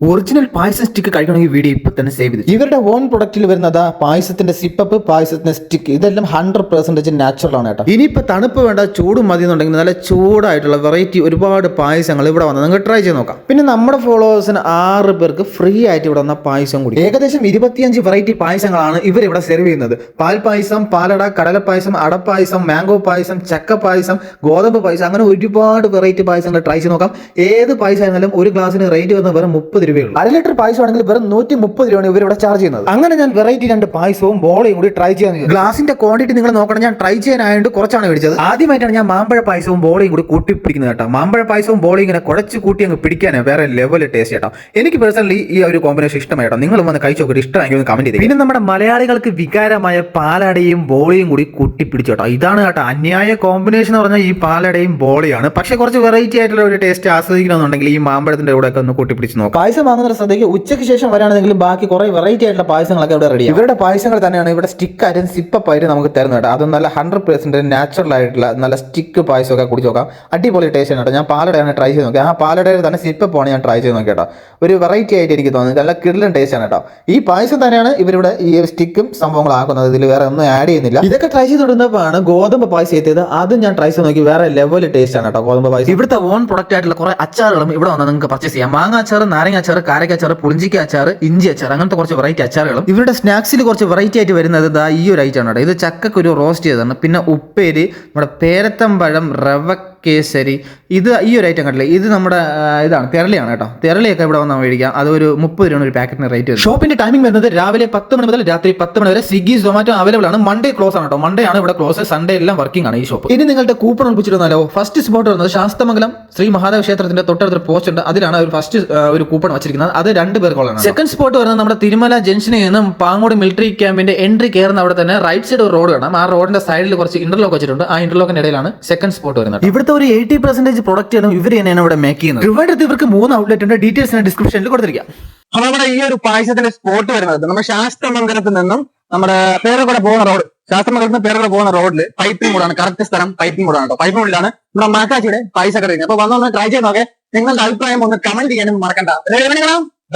Original പായസം stick കഴിക്കണമെങ്കിൽ video ഇപ്പൊ തന്നെ സേവ് ചെയ്തു ഇവരുടെ ഓൺ പ്രൊഡക്റ്റിൽ വരുന്നത് പായസത്തിന്റെ സിപ്പപ്പ് പായസത്തിന്റെ സ്റ്റിക്ക് ഇതെല്ലാം ഹൺഡ്രഡ് പെർസെന്റേജ് നാച്ചുറൽ ആണ് കേട്ടോ. ഇനിയിപ്പോ തണുപ്പ് വേണ്ട ചൂട് മതി എന്നുണ്ടെങ്കിൽ നല്ല ചൂടായിട്ടുള്ള വെറൈറ്റി ഒരുപാട് പായസങ്ങൾ ഇവിടെ വന്ന്. നിങ്ങൾക്ക് ട്രൈ ചെയ്ത് നോക്കാം. പിന്നെ നമ്മുടെ ഫോളോവേഴ്സിന് ആറ് പേർക്ക് ഫ്രീ ആയിട്ട് ഇവിടെ വന്ന പായസം കൂടി. ഏകദേശം ഇരുപത്തിയഞ്ച് വെറൈറ്റി പായസങ്ങളാണ് ഇവർ ഇവിടെ സെർവ് ചെയ്യുന്നത്. പാൽ പായസം പാലട കടലപ്പായസം അടപ്പായസം മാംഗോ പായസം ചക്ക പായസം ഗോതമ്പ് പായസം അങ്ങനെ ഒരുപാട് വെറൈറ്റി പായസങ്ങൾ ട്രൈ ചെയ്ത് നോക്കാം. ഏത് പായസം ആയിരുന്നാലും ഒരു ഗ്ലാസ്സിന് റേറ്റ് വരുന്നത് വെറും മുപ്പത് രൂപയുള്ളൂ അര ലിറ്റർ പായസം ആണെങ്കിൽ വെറും നൂറ്റി മുപ്പത് രൂപയാണ് ഇവർ ഇവിടെ ചാർജ് ചെയ്യുന്നത്. അങ്ങനെ ഞാൻ വെറൈറ്റി രണ്ട് പായസവും ബോളയും കൂടി ട്രൈ ചെയ്യാൻ ഗ്ലാസിന്റെ ക്വാണ്ടിറ്റി നിങ്ങൾ നോക്കണം. ഞാൻ ട്രൈ ചെയ്യാനായതുകൊണ്ട് കുറച്ചാണ് മേടിച്ചത്. ആദ്യമായിട്ടാണ് ഞാൻ മാമ്പഴ പായസവും ബോളയും കൂടി കൂട്ടി പിടിക്കുന്നത് കേട്ടോ. മാമ്പഴ പായസവും ബോളയും ഇങ്ങനെ കുഴച്ച് കൂട്ടി അങ്ങ് പിടിക്കാനേ വേറെ ലെവൽ ടേസ്റ്റ് കേട്ടോ. എനിക്ക് പേഴ്സണലി ഈ ഒരു കോമ്പിനേഷൻ ഇഷ്ടമായിട്ടോ നിങ്ങൾ നിങ്ങളും വന്ന് കഴിച്ചു നോക്കി ഇഷ്ടമായെങ്കിൽ ഒന്ന് കമന്റ് ചെയ്ത് പിന്നെ നമ്മുടെ മലയാളികൾക്ക് വികാരമായ പാലടയും ബോളയും കൂടി കൂട്ടി പിടിച്ചു കേട്ടോ. ഇതാണ് കേട്ടോ അന്യായ കോമ്പിനേഷൻ എന്ന് പറഞ്ഞാൽ ഈ പാലടയും ബോളിയാണ് പക്ഷെ കുറച്ച് വെറൈറ്റി ആയിട്ടുള്ള ഒരു ടേസ്റ്റ് ആസ്വദിക്കണമെന്നുണ്ടെങ്കിൽ ഈ മാമ്പഴത്തിന്റെ കൂടെ ഒക്കെ ഒന്ന് കൂട്ടി പിടിച്ച് നോക്കാം പായസം വാങ്ങുന്ന ശ്രദ്ധയ്ക്ക് ഉച്ചയ്ക്ക് ശേഷം വരാണെങ്കിലും ബാക്കി കുറെ വെറൈറ്റി ആയിട്ടുള്ള പായസങ്ങളൊക്കെ ഇവിടെ റെഡി ഇവരുടെ പായസങ്ങൾ തന്നെയാണ് ഇവിടെ സ്റ്റിക്ക് ആയിട്ടും സിപ്പ് ആയിട്ട് നമുക്ക് തരുന്നത് കേട്ടോ. അതും നല്ല ഹൺഡ്രഡ് പെർസെന്റ് നാച്ചുറൽ ആയിട്ടുള്ള നല്ല സ്റ്റിക്ക് പായസമൊക്കെ കുടിച്ച് നോക്കാം. അടിപൊളി ടേസ്റ്റ് ആണ് കേട്ടോ. ഞാൻ പാലടയാണ് ട്രൈ ചെയ്ത് നോക്കി. ആ പാലടയിൽ തന്നെ സിപ്പ് പോണേ ഞാൻ ട്രൈ ചെയ്ത് നോക്കി കേട്ടോ. ഒരു വെറൈറ്റി ആയിട്ട് എനിക്ക് തോന്നുന്നത് നല്ല കിടലൻ ടേസ്റ്റ് ആണ് കേട്ടോ. ഈ പായസം തന്നെയാണ് ഇവരിവിടെ ഈ സ്റ്റിക്കും സംഭവങ്ങളാക്കുന്നത് ഇതിൽ വേറെ ഒന്നും ആഡ് ചെയ്യുന്നില്ല. ഇതൊക്കെ ട്രൈ ചെയ്ത് തുടങ്ങുന്നപ്പോഴാണ് ഗോതമ്പ് പായസം എത്തിയത്. അതും ഞാൻ ട്രൈ ചെയ്ത് നോക്കി. വേറെ ലെവൽ ടേസ്റ്റ് ആണ് കേട്ടോ ഗോതമ്പ് പായസം. ഇവിടുത്തെ ഓൺ പ്രൊഡക്റ്റ് ആയിട്ടുള്ള കുറെ അച്ചാറുകളും ഇവിടെ വന്നാൽ നിങ്ങൾക്ക് പർച്ചേസ് ചെയ്യാം. മാങ്ങ അച്ചാർ നാരങ്ങ അച്ചാർ കാരക്ക അച്ചാർ പുളിഞ്ചിക്ക അച്ചാർ ഇഞ്ചി അച്ചാർ അങ്ങനത്തെ കുറച്ച് വെറൈറ്റി അച്ചാറുകളും. ഇവരുടെ സ്നാക്സിൽ കുറച്ച് വെറൈറ്റി ആയിട്ട് വരുന്നത് ദാ ഈ ഒരു ഐറ്റം ആണ് ഇത് ഇത് ചക്കക്കുരു റോസ്റ്റ് ചെയ്തതാണ്. പിന്നെ ഉപ്പേരി നമ്മുടെ പേരത്തമ്പഴം റവ കേസരി ഇത് ഈ ഒരു ഐറ്റം കണ്ടില്ലേ? ഇത് നമ്മുടെ ഇതാണ്. തെരളിയാണ് കേട്ടോ. തെരളിയൊക്കെ ഇവിടെ വന്നാൽ മേടിക്കാം. അത് ഒരു മുപ്പത് രൂപയാണ് ഒരു പാക്കറ്റിന് റേറ്റ് വരും ഷോപ്പിന്റെ ടൈമിംഗ് വരുന്നത് രാവിലെ പത്ത് മണി മുതൽ രാത്രി പത്ത് മണി വരെ സ്വിഗ്ഗി സൊമാറ്റോ അവൈലബിൾ ആണ്. മൺഡേ ക്ലോസ് ആണ് കേട്ടോ. മൺഡേ ആണ് ഇവിടെ ക്ലോസ് സൺഡേ എല്ലാം വർക്കിംഗ് ആണ് ഈ ഷോപ്പ് ഇനി നിങ്ങളുടെ കൂപ്പൺ ഒളിപ്പിച്ചിരുന്നാലോ? ഫസ്റ്റ് സ്പോട്ട് വരുന്നത് ശാസ്തമംഗലം ശ്രീ മഹാദേവ ക്ഷേത്രത്തിന്റെ തൊട്ടടുത്തൊരു പോസ്റ്റ് ഉണ്ട്. അതിലാണ് ഒരു ഫസ്റ്റ് ഒരു കൂപ്പൺ വെച്ചിരിക്കുന്നത്. അത് രണ്ട് പേർക്കുള്ളതാണ് സെക്കൻഡ് സ്പോട്ട് വരുന്നത് നമ്മുടെ തിരുമല ജംഗ്ഷനിൽ നിന്നും പാങ്ങോട് മിലിറ്ററി ക്യാമ്പിന്റെ എൻട്രി കയറുന്ന അവിടെ തന്നെ റൈറ്റ് സൈഡ് ഒരു റോഡ് കാണാം. ആ റോഡിന്റെ സൈഡിൽ കുറച്ച് ഇന്റർലോക്ക് വെച്ചിട്ടുണ്ട്. ആ ഇന്റർലോക്കിന്റെ ഇടയിലാണ് സെക്കൻഡ് സ്പോട്ട് വരുന്നത് ഇവിടുത്തെ ഒരു എയ്റ്റി പെർസെന്റേജ് പ്രൊഡക്റ്റുകളും ഇവർ തന്നെയാണ് ഇവിടെ മേക്ക് ചെയ്യുന്നത് ട്രിവാൻഡ്രത്ത് ഇവർക്ക് മൂന്ന് ഔട്ട്ലെറ്റ് ഉണ്ട് ഡീറ്റെയിൽസ് ഞാൻ ഡിസ്ക്രിപ്ഷനിൽ കൊടുത്തിരിക്കാം അപ്പൊ നമ്മുടെ ഈ ഒരു പായസത്തിന്റെ സ്പോട്ട് വരുന്നത് നമ്മുടെ ശാസ്ത്രമംഗലത്ത് നിന്നും നമ്മുടെ പേരക്കൂടെ പോകുന്ന റോഡ് ശാസ്ത്രമംഗലത്ത് നിന്ന് പേരക്കൂടെ പോകുന്ന റോഡിൽ പൈപ്പിംഗ് മൂടാണ് കറക്റ്റ് സ്ഥലം പൈപ്പിംഗ് മൂടാണ് കേട്ടോ പൈപ്പിംഗ് മൂടിലാണ് നമ്മുടെ മാക്കാച്ചിയുടെ പായസ കട അപ്പൊ വന്നൊന്ന് ട്രൈ ചെയ്ത് നോക്കെ നിങ്ങളുടെ അഭിപ്രായം ഒന്ന് കമന്റ് ചെയ്യാനും മറക്കണ്ട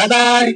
ബൈ